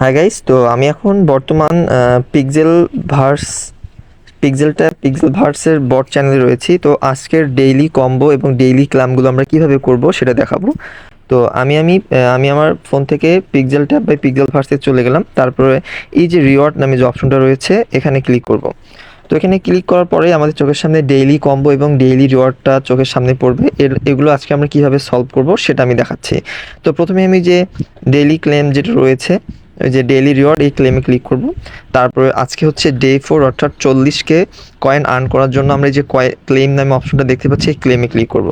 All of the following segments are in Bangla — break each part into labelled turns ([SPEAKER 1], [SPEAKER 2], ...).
[SPEAKER 1] হ্যাঁ গাইস তো আমি এখন বর্তমান পিক্সেল ভার্স পিক্সেলটা পিক্সেল ভার্সের বট চ্যানেলে রয়েছি। তো আজকের ডেইলি কম্বো এবং ডেইলি ক্লামগুলো আমরা কীভাবে করব সেটা দেখাবো। তো আমি আমি আমি আমার ফোন থেকে পিক্সেল ট্যাব বাই পিক্সেল ভার্সে চলে গেলাম। তারপরে এই যে রিওয়ার্ড নামে যে অপশনটা রয়েছে, এখানে ক্লিক করব। তো এখানে ক্লিক করার পরে আমাদের চোখের সামনে ডেইলি কম্বো এবং ডেইলি রিওয়ার্ডটা চোখের সামনে পড়বে। এর, এগুলো আজকে আমরা কীভাবে সলভ করব সেটা আমি দেখাচ্ছি। তো প্রথমে আমি যে ডেইলি ক্লেম যেটা রয়েছে যে ডেইলি রিওয়ার্ড এই ক্লেমে ক্লিক করব। তারপরে আজকে হচ্ছে ডে ফোর অর্থাৎ চল্লিশকে কয়েন আর্ন করার জন্য আমরা যে ক্লেম নামে অপশনটা দেখতে পাচ্ছি, এই ক্লেমে ক্লিক করব।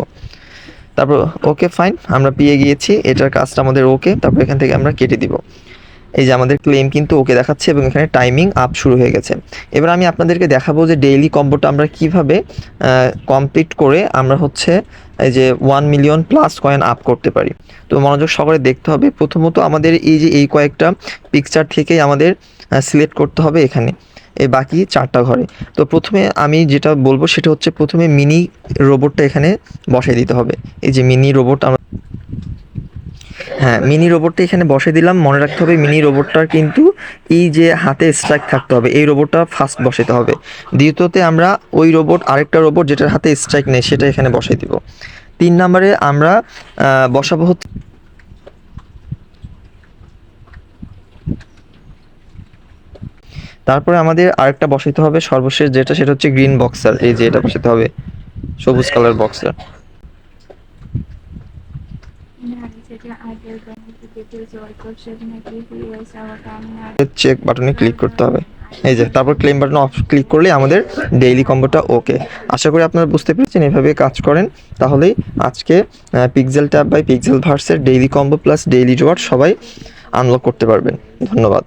[SPEAKER 1] তারপর ওকে ফাইন আমরা পেয়ে গিয়েছি, এটার কাজটা আমাদের ওকে তারপর এখান থেকে আমরা কেটে দিব। এই যে আমাদের ক্লেম কিন্তু ওকে দেখাচ্ছে এবং এখানে টাইমিং আপ শুরু হয়ে গেছে। এবার আমি আপনাদেরকে দেখাবো যে ডেইলি কম্বোটা আমরা কীভাবে কমপ্লিট করে আমরা হচ্ছে এই যে one million plus coin up করতে পারি। তো মনোযোগ সহকারে দেখতে হবে। প্রথমত আমাদের এই যে এই কয়েকটা পিকচার থেকেই আমাদের সিলেক্ট করতে হবে এখানে। এই বাকি চারটা ঘরে। তো প্রথমে আমি যেটা বলব সেটা হচ্ছে প্রথমে মিনি রোবটটা এখানে বসাই দিতে হবে। এই যে মিনি রোবট আমরা হ্যাঁ মিনি রোবটটা এখানে বসে দিলাম। মনে রাখতে হবে মিনি রোবটটার কিন্তু এই যে হাতে স্ট্রাইক থাকতে হবে, এই রোবটটা ফার্স্ট বসাতে হবে। দ্বিতীয়তে আমরা ওই রোবট আরেকটা রোবট যেটার হাতে স্ট্রাইক নেই, সেটা এখানে বসাই দিব। তিন নম্বরে আমরা বসাবো হচ্ছে তারপরে আমাদের আরেকটা বসাইতে হবে সর্বশেষ যেটা, সেটা হচ্ছে গ্রিন বক্সার এই যে এটা বসাতে হবে, সবুজ কালার বক্সার চেক বাটনে ক্লিক করতে হবে। এই যে, তারপর ক্লেম বাটনে অফ ক্লিক করলে আমাদের ডেইলি কম্বোটা ওকে আশা করি আপনারা বুঝতে পেরেছেন, এভাবে কাজ করেন। তাহলেই আজকে pixel tab by pixel ভার্সের daily combo plus daily reward সবাই আনলক করতে পারবেন। ধন্যবাদ।